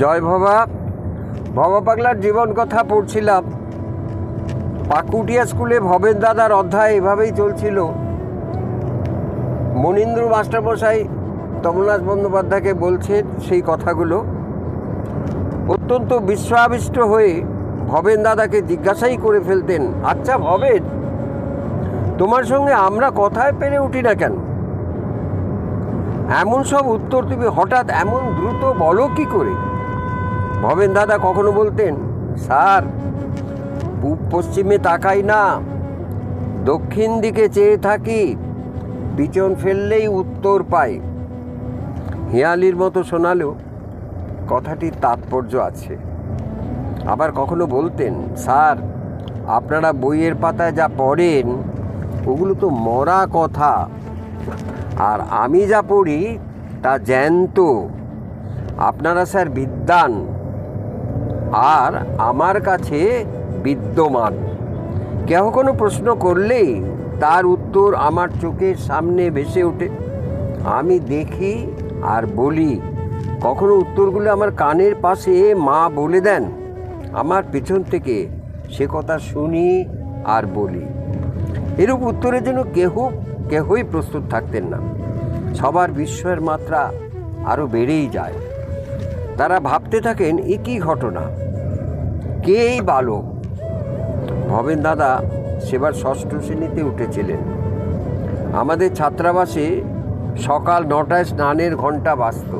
জয় ভবা। ভবা পাগলার জীবন কথা পড়ছিলাম। পাকুটিয়া স্কুলে ভবেন দাদার অধ্যায় এভাবেই চলছিল। মনীন্দ্র মাস্টারমশাই তমলনাথ বন্দ্যোপাধ্যায়কে বলছেন সেই কথাগুলো। অত্যন্ত বিশ্বাবিষ্ট হয়ে ভবেন দাদাকে জিজ্ঞাসাই করে ফেলতেন আচ্ছা ভবেন, তোমার সঙ্গে আমরা কথায় পেরে উঠি না কেন? এমন সব উত্তর তুমি হঠাৎ এমন দ্রুত বলো কি করে? ভবেন দাদা, কখনো বলতেন? স্যার, পূব পশ্চিমে তাকাই না। দক্ষিণ দিকে চেয়ে থাকি, পিছন ফেললেই উত্তর পাই। হিয়ালির মতো শোনালেও কথাটির তাৎপর্য আছে। আবার কখনো বলতেন, স্যার, আপনারা বইয়ের পাতায় যা পড়েন, ওগুলো তো মরা কথা। আর আমি যা পড়ি, তা জ্যান্ত। আপনারা স্যার বিদ্যান আর আমার কাছে বিদ্যমান। কেহ কোনো প্রশ্ন করলেই তার উত্তর আমার চোখের সামনে ভেসে ওঠে। আমি দেখি আর বলি, কখনো উত্তরগুলো আমার কানের পাশে মা বলে দেন? আমার পেছন থেকে সে কথা শুনি আর বলি। এরূপ উত্তরের জন্য কেহ, কেহই প্রস্তুত থাকতেন না। সবার বিস্ময়ের মাত্রা আরও বেড়েই যায়। তারা ভাবতে থাকেন, এ কী ঘটনা? কে এই বালক? ভবেন দাদা সেবার ষষ্ঠ শ্রেণীতে উঠেছিলেন। আমাদের ছাত্রাবাসে সকাল নটায় স্নানের ঘণ্টা বাজত।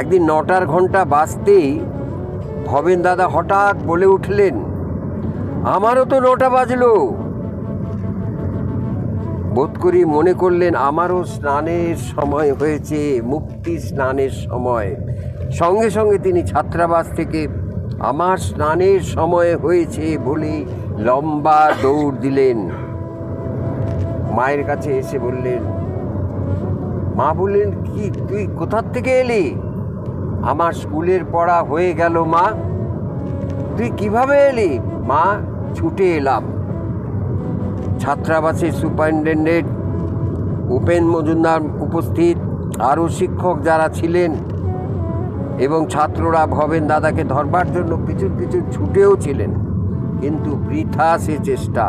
একদিন নটার ঘণ্টা বাজতেই ভবেন দাদা হঠাৎ বলে উঠলেন, আমারও তো নটা বাজলো। বোধ করি মনে করলেন আমারও স্নানের সময় হয়েছে, মুক্তি স্নানের সময়। সঙ্গে সঙ্গে তিনি ছাত্রাবাস থেকে আমার স্নানের সময় হয়েছে বলে লম্বা দৌড় দিলেন। মায়ের কাছে এসে বললেন, মা বললেন, কি, তুই কোথার থেকে এলি? আমার স্কুলের পড়া হয়ে গেল, মা। তুই কীভাবে এলি? মা, ছুটে এলাম। ছাত্রাবাসের সুপারিনটেন্ডেন্ট উপেন মজুমদার উপস্থিত, আরও শিক্ষক যারা ছিলেন এবং ছাত্ররা ভবেন দাদাকে ধরবার জন্য পিছু পিছু ছুটেও ছিলেন, কিন্তু বৃথা সে চেষ্টা।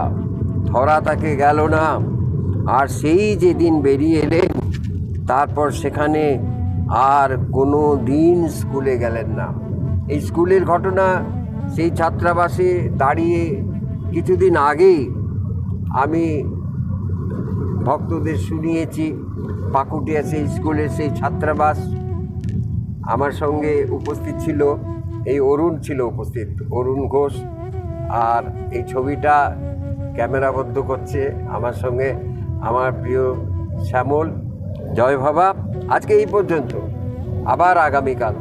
ধরা তাকে গেল না। আর সেই যেদিন বেরিয়ে এলেন, তারপর সেখানে আর কোনো দিন স্কুলে গেলেন না। এই স্কুলের ঘটনা সেই ছাত্রাবাসে দাঁড়িয়ে কিছুদিন আগেই আমি ভক্তদের শুনিয়েছি, পাকুটিয়া সেই স্কুলের সেই ছাত্রাবাস। আমার সঙ্গে উপস্থিত ছিল, এই অরুণ ছিল উপস্থিত, অরুণ ঘোষ। আর এই ছবিটা ক্যামেরাবদ্ধ করছে আমার সঙ্গে আমার প্রিয় শ্যামল। জয় বাবা আজকে এই পর্যন্ত। আবার আগামীকাল।